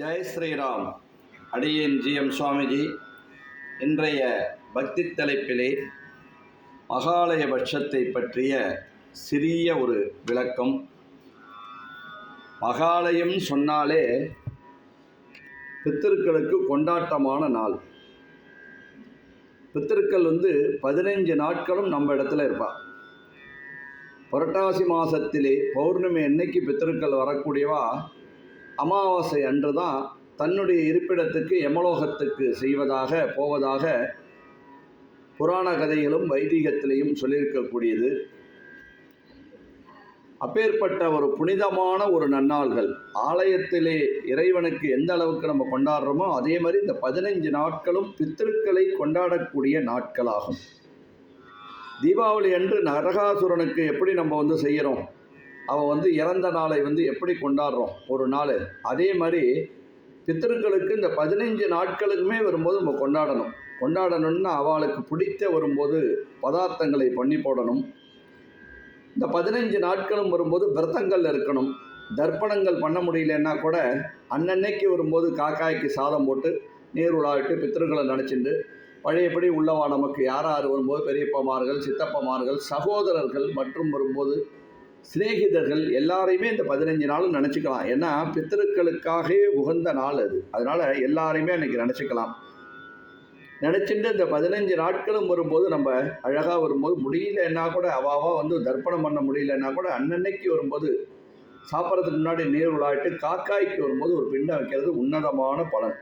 ஜெய் ஸ்ரீராம். அடியேன் ஜிஎம் சுவாமிஜி. இன்றைய பக்தி தலைப்பிலே மகாலய பட்சத்தை பற்றிய சிறிய ஒரு விளக்கம். மகாலயம் சொன்னாலே பித்திருக்களுக்கு கொண்டாட்டமான நாள். பித்திருக்கள் வந்து பதினைஞ்சு நாட்களும் நம்ம இடத்துல இருப்பாள் புரட்டாசி மாதத்திலே பௌர்ணமி என்னைக்கு பித்திருக்கள் வரக்கூடியவா? அமாவாசை அன்று தான் தன்னுடைய இருப்பிடத்துக்கு யமலோகத்துக்கு செய்வதாக போவதாக புராண கதைகளும் வைதிகத்திலையும் சொல்லியிருக்கக்கூடியது. அப்பேற்பட்ட ஒரு புனிதமான ஒரு நன்னாள்கள். ஆலயத்திலே இறைவனுக்கு எந்த அளவுக்கு நம்ம கொண்டாடுறோமோ அதே மாதிரி இந்த பதினைஞ்சு நாட்களும் பித்திருக்களை கொண்டாடக்கூடிய நாட்களாகும். தீபாவளி அன்று நரகாசுரனுக்கு எப்படி நம்ம வந்து செய்கிறோம் அவன் வந்து இறந்த நாளை வந்து எப்படி கொண்டாடுறோம்? ஒரு நாள். அதே மாதிரி பித்தர்களுக்கு இந்த பதினைஞ்சு நாட்களுக்குமே வரும்போது நம்ம கொண்டாடணும். கொண்டாடணும்னா அவளுக்கு பிடித்த வரும்போது பதார்த்தங்களை பண்ணி போடணும். இந்த பதினைஞ்சு நாட்களும் வரும்போது விரதங்கள் இருக்கணும். தர்ப்பணங்கள் பண்ண முடியலன்னா கூட அன்னன்னைக்கு வரும்போது காக்காய்க்கு சாதம் போட்டு நீர் உலாவிட்டு பித்திருக்களை நினச்சிண்டு பழையபடி உள்ளவா நமக்கு யார் யார் வரும்போது பெரியப்பமார்கள் சித்தப்பமார்கள் சகோதரர்கள் மற்றும் வரும்போது சிநேகிதர்கள் எல்லாரையுமே இந்த பதினஞ்சு நாளும் நினச்சிக்கலாம். ஏன்னா பித்தருக்களுக்காகவே உகந்த நாள் அது. அதனால் எல்லாரையுமே அன்றைக்கி நினச்சிக்கலாம். நினச்சிட்டு இந்த பதினஞ்சு நாட்களும் வரும்போது நம்ம அழகாக வரும்போது முடியலன்னா கூட அவாவா வந்து தர்ப்பணம் பண்ண முடியலன்னா கூட அன்னன்னைக்கு வரும்போது சாப்பிட்றதுக்கு முன்னாடி நீர் விளாட்டு காக்காய்க்கு வரும்போது ஒரு பிண்டை வைக்கிறது உன்னதமான பலன்.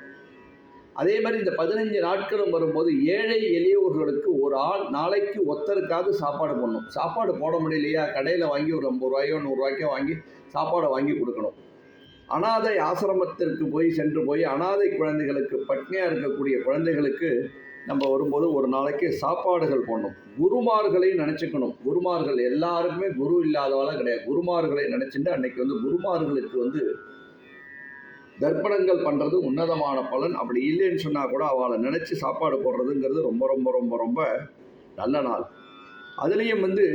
அதே மாதிரி இந்த பதினஞ்சு நாட்களும் வரும்போது ஏழை எளியவர்களுக்கு ஒரு ஆள் நாளைக்கு ஒத்தருக்காவது சாப்பாடு போடணும். சாப்பாடு போட முடியலையா? கடையில் வாங்கி ஒரு ஐம்பது ரூபாயோ நூறுரூவாய்க்கோ வாங்கி சாப்பாடை வாங்கி கொடுக்கணும். அனாதை ஆசிரமத்திற்கு போய் சென்று போய் அனாதை குழந்தைகளுக்கு பட்னியாக இருக்கக்கூடிய குழந்தைகளுக்கு நம்ம வரும்போது ஒரு நாளைக்கு சாப்பாடுகள் போடணும். குருமார்களையும் நினச்சிக்கணும். குருமார்கள் எல்லாருக்குமே குரு இல்லாதவாலாம் கிடையாது. குருமார்களை நினச்சிட்டு அன்னைக்கு வந்து குருமார்களுக்கு வந்து தர்ப்பணங்கள் பண்ணுறது உன்னதமான பலன். அப்படி இல்லைன்னு சொன்னால் கூட அவளை நினச்சி சாப்பாடு போடுறதுங்கிறது ரொம்ப ரொம்ப ரொம்ப ரொம்ப நல்ல நாள். அதுலேயும் வந்து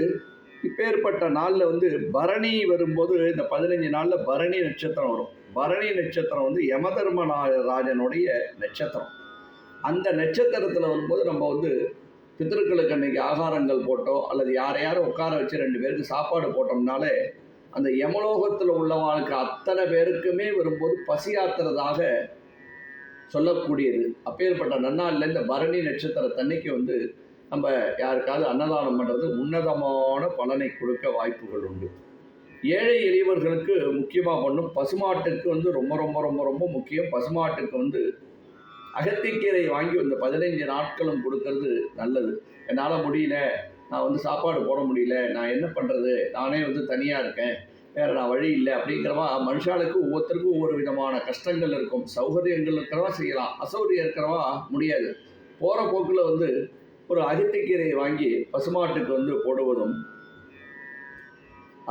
இப்பேற்பட்ட நாளில் வந்து பரணி வரும்போது இந்த பதினஞ்சு நாளில் பரணி நட்சத்திரம் வரும். பரணி நட்சத்திரம் வந்து யமதர்ம ராஜனுடைய நட்சத்திரம். அந்த நட்சத்திரத்தில் வரும்போது நம்ம வந்து பித்தர்களுக்கு அன்னைக்கு ஆகாரங்கள் போட்டோ அல்லது யாரையாரும் உட்கார வச்சு ரெண்டு பேருக்கு சாப்பாடு போட்டோம்னாலே அந்த யமலோகத்தில் உள்ளவாளுக்கு அத்தனை பேருக்குமே வரும்போது பசியாத்துறதாக சொல்லக்கூடியது. அப்பேற்பட்ட நன்னாளில் இந்த பரணி நட்சத்திரத்தன்னைக்கு வந்து நம்ம யாருக்காவது அன்னதானம் பண்ணுறது உன்னதமான பலனை கொடுக்க வாய்ப்புகள் உண்டு. ஏழை எளியவர்களுக்கு முக்கியமாக பண்ணும் பசுமாட்டுக்கு வந்து ரொம்ப ரொம்ப ரொம்ப ரொம்ப முக்கியம். பசுமாட்டுக்கு வந்து அகத்திக்கீரை வாங்கி இந்த பதினைஞ்சு நாட்களும் கொடுக்கறது நல்லது. என்னால் முடியல. நான் வந்து சாப்பாடு போட முடியல. நான் என்ன பண்ணுறது நானே வந்து தனியாக இருக்கேன். வேறு நான் வழி இல்லை. அப்படிங்கிறவா மனுஷாளுக்கு ஒவ்வொருத்தருக்கும் ஒவ்வொரு விதமான கஷ்டங்கள் இருக்கும். சௌகரியங்கள் இருக்கிறவா செய்யலாம். அசௌகரியம் இருக்கிறவா முடியாது. போகிற போக்கில் வந்து ஒரு அகத்திக்கீரையை வாங்கி பசுமாட்டுக்கு வந்து போடுவதும்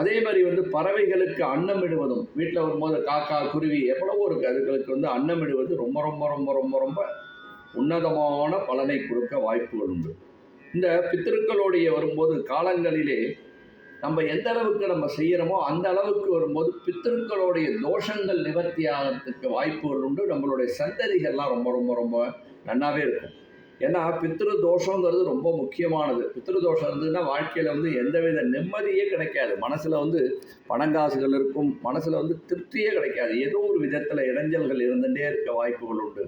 அதே மாதிரி வந்து பறவைகளுக்கு அன்னமிடுவதும் வீட்டில் வரும்போது காக்கா குருவி எவ்வளவோ இருக்குது அதுகளுக்கு வந்து அன்னமிடுவது ரொம்ப ரொம்ப ரொம்ப ரொம்ப ரொம்ப உன்னதமான பலனை கொடுக்க வாய்ப்புகள் உண்டு. இந்த பித்திருக்களுடைய வரும்போது காலங்களிலே நம்ம எந்த அளவுக்கு நம்ம செய்கிறோமோ அந்த அளவுக்கு வரும்போது பித்திருக்களுடைய தோஷங்கள் நிவர்த்தி ஆகிறதுக்கு வாய்ப்புகள் உண்டு. நம்மளுடைய சந்ததிகள்லாம் ரொம்ப ரொம்ப ரொம்ப நன்னாவே இருக்கும். ஏன்னா பித்திரு தோஷங்கிறது ரொம்ப முக்கியமானது. பித்திரு தோஷம் இருந்ததுன்னா வாழ்க்கையில் வந்து எந்தவித நிம்மதியே கிடைக்காது. மனசில் வந்து பணங்காசுகள் இருக்கும். மனசில் வந்து திருப்தியே கிடைக்காது. ஏதோ ஒரு விதத்தில் இடைஞ்சல்கள் இருந்துகிட்டே இருக்க வாய்ப்புகள் உண்டு.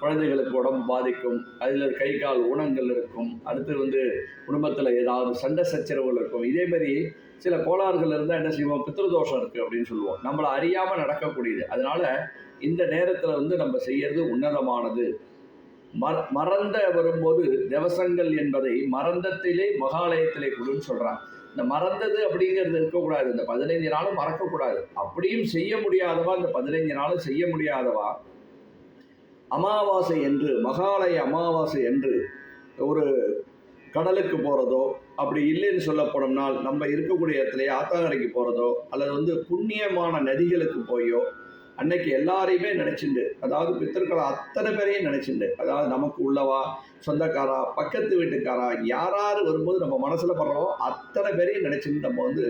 குழந்தைகளுக்கு உடம்பு பாதிக்கும் அதில் கை கால் ஊனங்கள் இருக்கும் அடுத்து வந்து குடும்பத்தில் ஏதாவது சண்டை சச்சரவுகள் இருக்கும். இதேமாரி சில கோளாறுகள் இருந்தால் என்ன செய்வோம்? பித்திருதோஷம் இருக்குது அப்படின்னு சொல்லுவோம். நம்மளை அறியாமல் நடக்கக்கூடியது. அதனால் இந்த நேரத்தில் வந்து நம்ம செய்யறது உன்னதமானது. மற மறந்த வரும்போது திவசங்கள் என்பதை மறந்தத்திலே மகாலயத்திலே கொடுன்னு சொல்கிறான் இந்த மறந்தது அப்படிங்கிறது இருக்கக்கூடாது. இந்த பதினைஞ்சு நாளும் மறக்கக்கூடாது. அப்படியும் செய்ய முடியாதவா? இந்த பதினைஞ்சு நாளும் செய்ய முடியாதவா? அமாவாசை என்று மகாலய அமாவாசை என்று ஒரு கடலுக்கு போகிறதோ அப்படி இல்லைன்னு சொல்லப்போனோம்னால் நம்ம இருக்கக்கூடிய இடத்துலையே ஆத்தாங்கரைக்கு போகிறதோ அல்லது வந்து புண்ணியமான நதிகளுக்கு போயோ அன்னைக்கு எல்லாரையுமே நினச்சிண்டு. அதாவது பித்தர்களை அத்தனை பேரையும் நினச்சிண்டு. அதாவது நமக்கு உள்ளவா சொந்தக்காரா பக்கத்து வீட்டுக்காரா யாராரு வரும்போது நம்ம மனசில் படுறோம் அத்தனை பேரையும் நினச்சின்னு நம்ம வந்து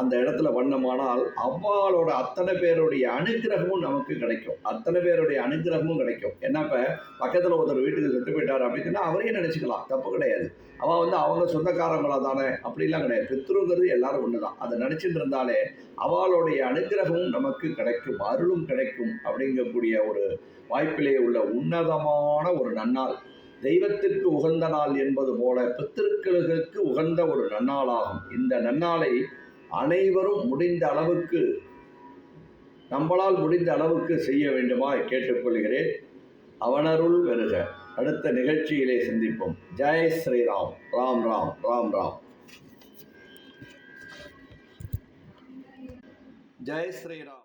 அந்த இடத்துல வண்ணமானால் அவ்வாளோட அத்தனை பேருடைய அனுக்கிரகமும் நமக்கு கிடைக்கும். அத்தனை பேருடைய அனுக்கிரகமும் கிடைக்கும். ஏன்னா இப்போ பக்கத்தில் ஒருத்தர் வீட்டுக்கு செத்து போயிட்டார் அப்படின்னு அவரையும் நினச்சிக்கலாம். தப்பு கிடையாது. அவன் வந்து அவங்க சொந்தக்காரங்களா தானே? அப்படிலாம் கிடையாது. பித்ருங்கிறது எல்லாரும் ஒன்று தான் அதை நினச்சிட்டு இருந்தாலே அவளுடைய அனுக்கிரகமும் நமக்கு கிடைக்கும். அருளும் கிடைக்கும் அப்படிங்கக்கூடிய ஒரு வாய்ப்பிலே உள்ள உன்னதமான ஒரு நன்னாள். தெய்வத்திற்கு உகந்த நாள் என்பது போல பித்திருக்களுக்கு உகந்த ஒரு நன்னாளாகும். இந்த நன்னாளை அனைவரும் முடிந்த அளவுக்கு நம்மளால் முடிந்த அளவுக்கு செய்ய வேண்டுமா கேட்டுக்கொள்கிறேன். அவனருள் வருக. அடுத்த நிகழ்ச்சியிலே சந்திப்போம். ஜெய் ஸ்ரீராம். ராம் ராம் ராம் ராம். ஜெய் ஸ்ரீராம்.